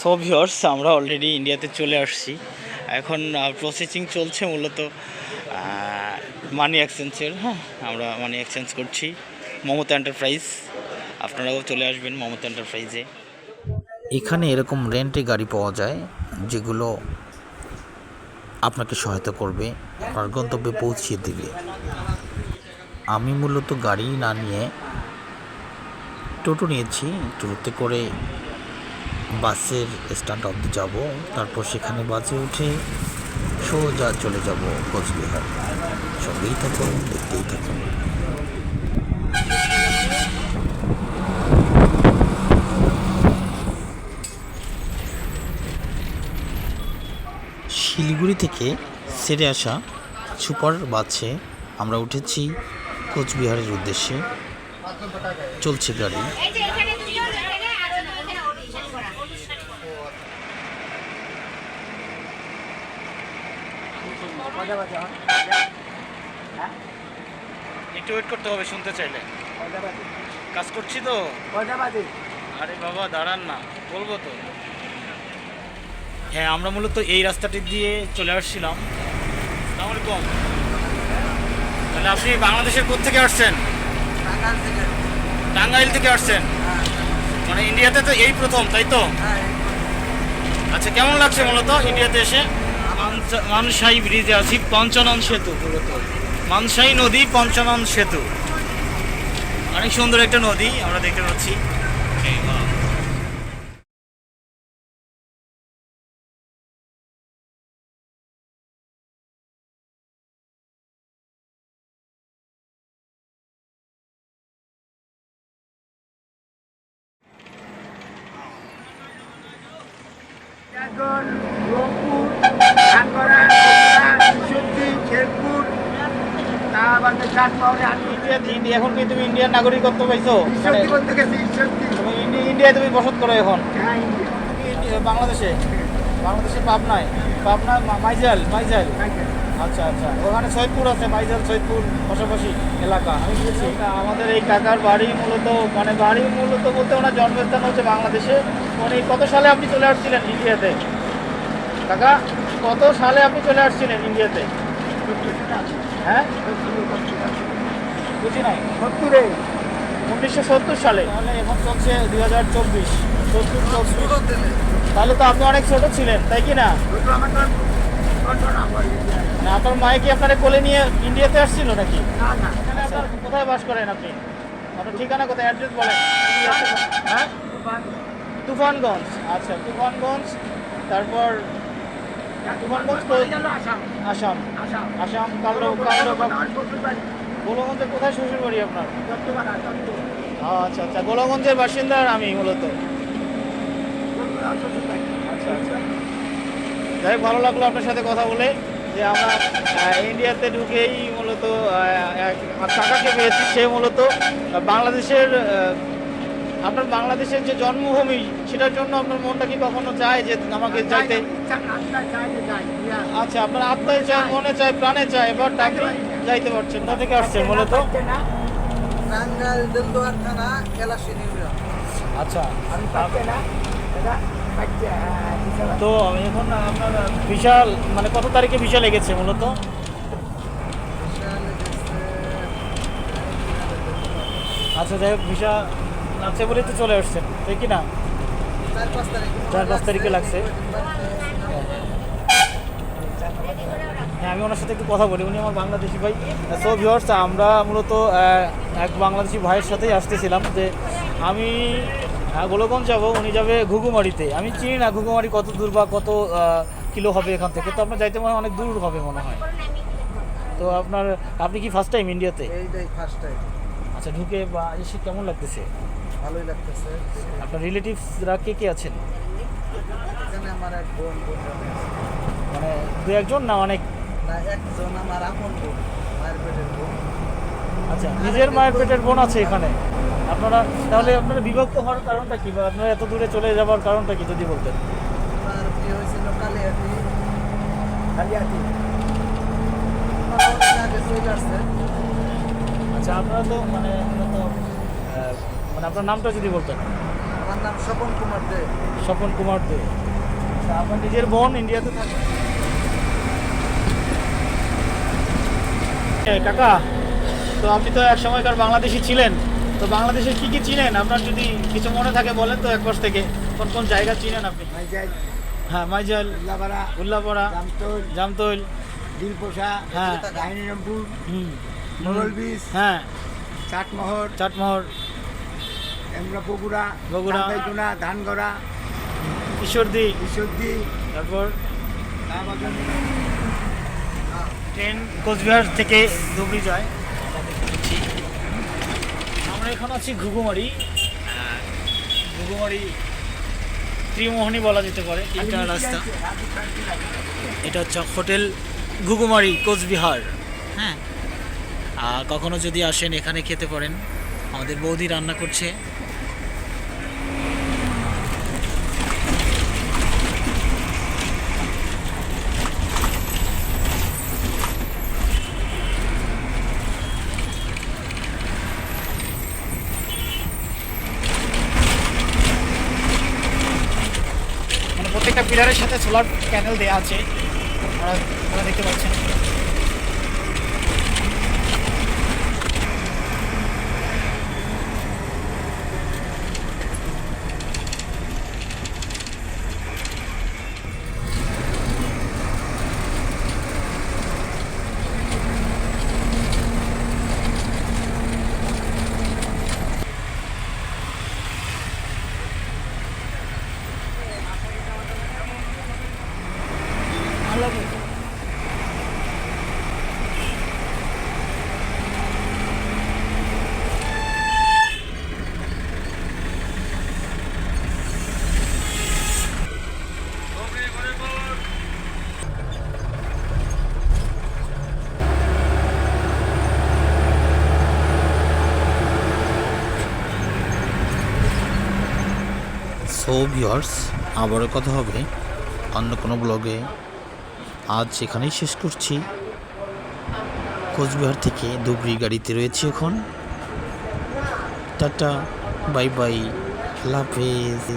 So viewers আমরা already ইন্ডিয়াতে চলে আসছি। এখন প্রসেসিং চলছে মূলত মানি এক্সচেঞ্জের হ্যাঁ? আমরা মানি এক্সচেঞ্জ করছি। মমতা এন্টারপ্রাইজ আপনারাও চলে আসবেন মমতা এন্টারপ্রাইজে এখানে এরকম রেন্টে গাড়ি পাওয়া যায়, যেগুলো আপনাকে সহায়তা করবে, আপনার গন্তব্যে পৌঁছিয়ে দেবে। আমি মূলত গাড়ি না নিয়ে টোটো নিয়েছি, টোটোতে করে বাসের স্ট্যান্ড অব্দি যাব। তারপর সেখানে বাসে উঠে সোজা চলে যাব কোচবিহার। সঙ্গেই থাকুন দেখতেই থাকুন শিলিগুড়ি থেকে সেরে আসা সুপার বাসে আমরা উঠেছি কোচবিহারের উদ্দেশ্যে। চলছে গাড়ি এই যে এখানে দুজন এখানে আছে না এখানে ওঠে এখানে করা একটু ওয়েট করতে হবে শুনতে চাইলে। কাজ করছি তো। আরে বাবা দাঁড়ান না বলব তো। হ্যাঁ আমরা মূলত এই রাস্তাটি দিয়ে চলে আসছিলাম। আলাইকুম। তাহলে আপনি বাংলাদেশের কোথা থেকে আসছেন? টাঙ্গাইল থেকে। আসছেন? মানে ইন্ডিয়াতে তো এই প্রথম তাই তো? আচ্ছা কেমন লাগছে মূলত ইন্ডিয়াতে এসে? মানসাই ব্রিজে আছি, পঞ্চনন সেতু মানসাই নদী, পঞ্চনন সেতু। অনেক সুন্দর একটা নদী, আমরা দেখতে পাচ্ছি। এখন রংপুর সত্যি তা আমি ইন্ডিয়া এখন কি তুমি ইন্ডিয়ান নাগরিকত্ব পাইছো? সত্যি বলতে গেছি সত্যি। তুমি ইন্ডিয়ায় তুমি বসত করো এখন। হ্যাঁ বাংলাদেশে? বাংলাদেশে পাবনায় মাইজাল মাইজাল? আচ্ছা আচ্ছা। ওখানে সৈয়দপুর আছে মাইজাল সৈয়দপুর পাশাপাশি এলাকা। আমি বুঝছি আমাদের এই কাকার বাড়ি মূলত মানে বাড়ি মূলত বলতে ওনার জন্মস্থান হচ্ছে বাংলাদেশে। মানে কত সালে আপনি চলে আসছিলেন ইন্ডিয়াতে? কাকা? কত সালে আপনি চলে আসছিলেন ইন্ডিয়াতে? হ্যাঁ? বুঝি নাই। সত্তরে। উনিশশো সত্তর সালে। তাহলে এখন চলছে দুই হাজার চব্বিশ। সত্তর চব্বিশ। তাহলে তো আপনি অনেক ছোট ছিলেন তাই কি না? আপনার মায়ে কি আপনার কোলে নিয়ে ইন্ডিয়াতে আসছিল নাকি? না না। এখানে আপনার কোথায় বাস করেন আপনি? আপনার ঠিকানা কোথায়? অ্যাড্রেস বলেন। হ্যাঁ? তুফানগঞ্জ। আচ্ছা তুফানগঞ্জ তারপর আসাম আসাম কোথায় আচ্ছা আচ্ছা গোলগঞ্জের বাসিন্দা আমি মূলত আচ্ছা আচ্ছা যাই ভালো লাগল আপনার সাথে কথা বলে যে আমরা ইন্ডিয়াতে ঢুকেই মূলত কাকাকে পেয়েছি সে মূলত বাংলাদেশের আপনার বাংলাদেশের যে জন্মভূমি সেটার জন্য আপনার মনটা কি কখনো চায় যে আমাকে যাইতে। আচ্ছা আপনার আত্মায় চায় মনে চায় প্রাণে চায় এবার আপনি যাইতে পারছেন কোথা থেকে আসছেন মূলত আচ্ছা। না। হ্যাঁ বিশাল তো এখন আপনার বিশাল মানে কত তারিখে বিশাল লেগেছে মূলত? আচ্ছা যাই হোক ভিসা লাগছে বলেই তো চলে আসছেন তাই কি না? চার পাঁচ তারিখ লাগছে। হ্যাঁ আমি ওনার সাথে একটু কথা বলি উনি আমার বাংলাদেশি ভাই। সো ভিওর্স আমরা মূলত এক বাংলাদেশি ভাইয়ের সাথেই আসতেছিলাম যে আমি আহ, গোলগঞ্জ যাব উনি যাবে ঘুঘুমারিতে। আমি চিনি না ঘুঘুমারি কত দূর বা কত কিলো হবে এখান থেকে তো আপনার যাইতে মনে হয় অনেক দূর হবে মনে হয়। তো আপনার আপনি কি ফার্স্ট টাইম ইন্ডিয়াতে এইটাই ফার্স্ট টাইম আচ্ছা ঢুকে বা এসে কেমন লাগতেছে? ভালোই লাগতেছে। আপনার রিলেটিভসরা কে কে আছেন? এখানে আমার এক বোন বোন মানে দু একজন না অনেক? না একজন আমার আপন বোন মায়ের পেটের বোন। আচ্ছা নিজের মায়ের পেটের বোন আছে এখানে। আপনারা তাহলে আপনারা বিভক্ত হওয়ার কারণটা কি বা আপনারা এত দূরে চলে যাওয়ার কারণটা কি যদি বলতেন? হয়েছিল কালিয়াটি। আচ্ছা আপনারা তো মানে মানে আপনার নামটা যদি বলতেন। আমার নাম স্বপন কুমার দে। স্বপন কুমার দে। আপনার নিজের বোন ইন্ডিয়াতে থাকে। কাকা তো আপনি তো এক সময়কার বাংলাদেশি ছিলেন। তো বাংলাদেশের কি কি চিনেন? আপনার যদি কিছু মনে থাকে বলেন তো এক পাশ থেকে। কোন কোন জায়গা চিনেন আপনি? হ্যাঁ মাইজাল উল্লাপাড়া। উল্লাপাড়া। জামতল। জামতৈল। দিলপোষা। হ্যাঁ। ডাইনিরামপুর হুম। মোগল বীজ হ্যাঁ। চাটমোহর। চাটমোহর। আমরা বগুড়া বগুড়া। দামবাইগুনা ধানগড়া ঈশ্বরদী। ঈশ্বরদী। তারপর ট্রেন কোচবিহার থেকে ধুবড়ি যায়। আমরা এখন আছি ঘুঘুমারি। ঘুঘুমারি ত্রিমোহনী বলা যেতে পারে। তিনটা রাস্তা। এটা হচ্ছে হোটেল ঘুঘুমারি কোচবিহার। হ্যাঁ। কখনো যদি আসেন এখানে খেতে পারেন। আমাদের বৌদি রান্না করছে মানে প্রত্যেকটা পিলারের সাথে সোলার প্যানেল দেওয়া আছে। আপনারা দেখতে পাচ্ছেন ভালো লাগে সো ভিওর্স আবারও কথা হবে অন্য কোনো ব্লগে। আজ এখানেই শেষ করছি। কোচবিহার থেকে ধুবড়ি গাড়িতে রয়েছে এখন। টাটা, বাই বাই হাফেজ।